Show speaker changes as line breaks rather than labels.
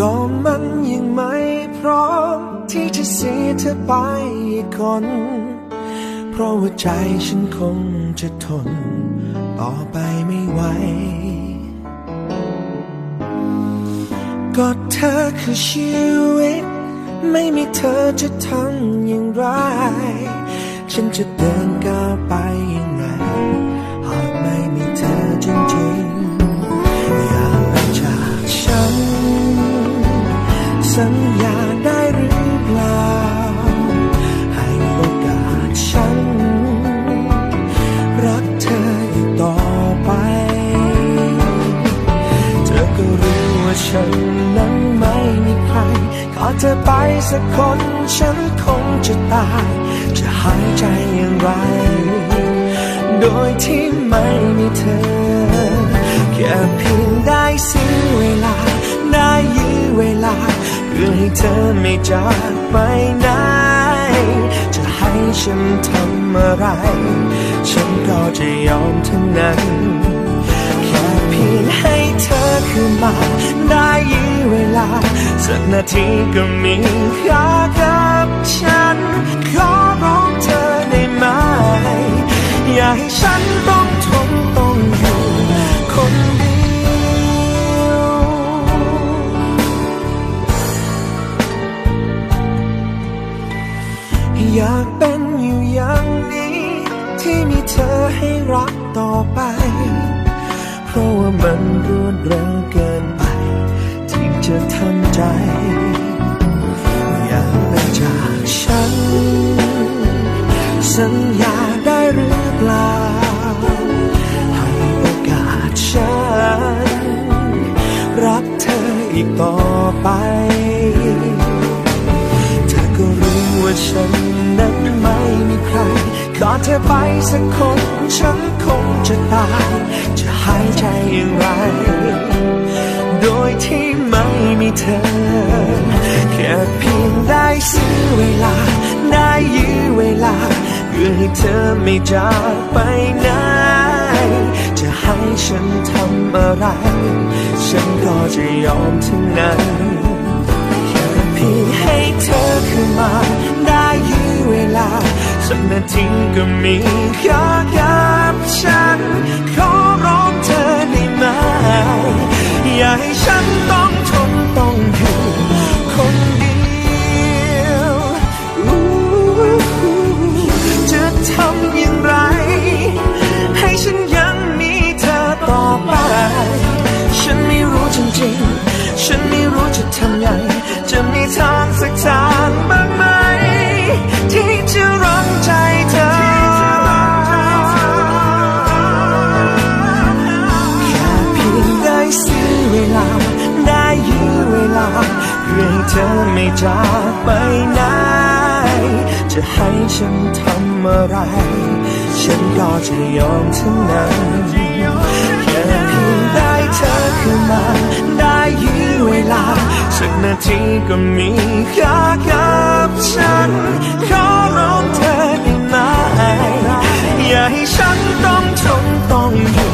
ก็มันยังไม่พร้อมที่จะเสียเธอไปอีกคน เพราะว่าใจฉันคงจะทน ต่อไปไม่ไหว ก็เธอคือชีวิต ไม่มีเธอจะทำอย่างไร ฉันจะเดินก้าวไปอย่าง ฉันนั้นไม่มีใครขอเธอไปสักคน ฉันคงจะตาย จะหายใจอย่างไร โดยที่ไม่มีเธอ แค่เพียงได้เสียเวลา ได้ยื้อเวลา เพื่อให้เธอไม่จากไปไหน จะให้ฉันทำอะไร ฉันก็จะยอมทั้งนั้น มา ได้ยื้อเวลา สักนาทีก็มีค่ากับฉัน ขอร้องเธอได้ไหม อย่าให้ฉันต้องทนต้องอยู่คนเดียว อยากเป็นอยู่อย่างนี้ ที่มีเธอให้รักต่อไป เพราะว่ามัน จะทำใจ อย่ากไปจากฉัน สัญญาได้หรือเปล่า ให้โอกาสฉัน รักเธออีกต่อไป เธอก็รู้ว่าฉันนั้นไม่มีใครขอเธอไปสักคนฉันคงจะตาย จะหายใจอย่างไร โดยที่ไม่ เธอ แค่เพียงได้ซื้อเวลา ได้ยื้อเวลา เพื่อให้เธอไม่จากไปไหน จะให้ฉันทำอะไร ฉันก็จะยอมทั้งนั้นแค่เพียงให้เธอขึ้นมา ได้ยื้อเวลาสักนาทีก็มีค่ากับฉัน ขอร้องเธอได้ไหม อย่าให้ฉันต้อง รู้จะทำไง จะมีทางสักทางบ้างไหม ที่จะรั้งใจเธอ แค่เพียงได้ซื้อเวลา ได้ยื้อเวลา เพื่อให้เธอไม่จากไปไหน จะให้ฉันทำอะไร ฉันก็จะยอมทั้งนั้นแค่เพียงได้เธอขึ้นมาได้ เวลา สักนาทีก็มีค่ากับฉัน ขอร้องเธอได้ไหมอย่าให้ฉันต้องทนต้องอยู่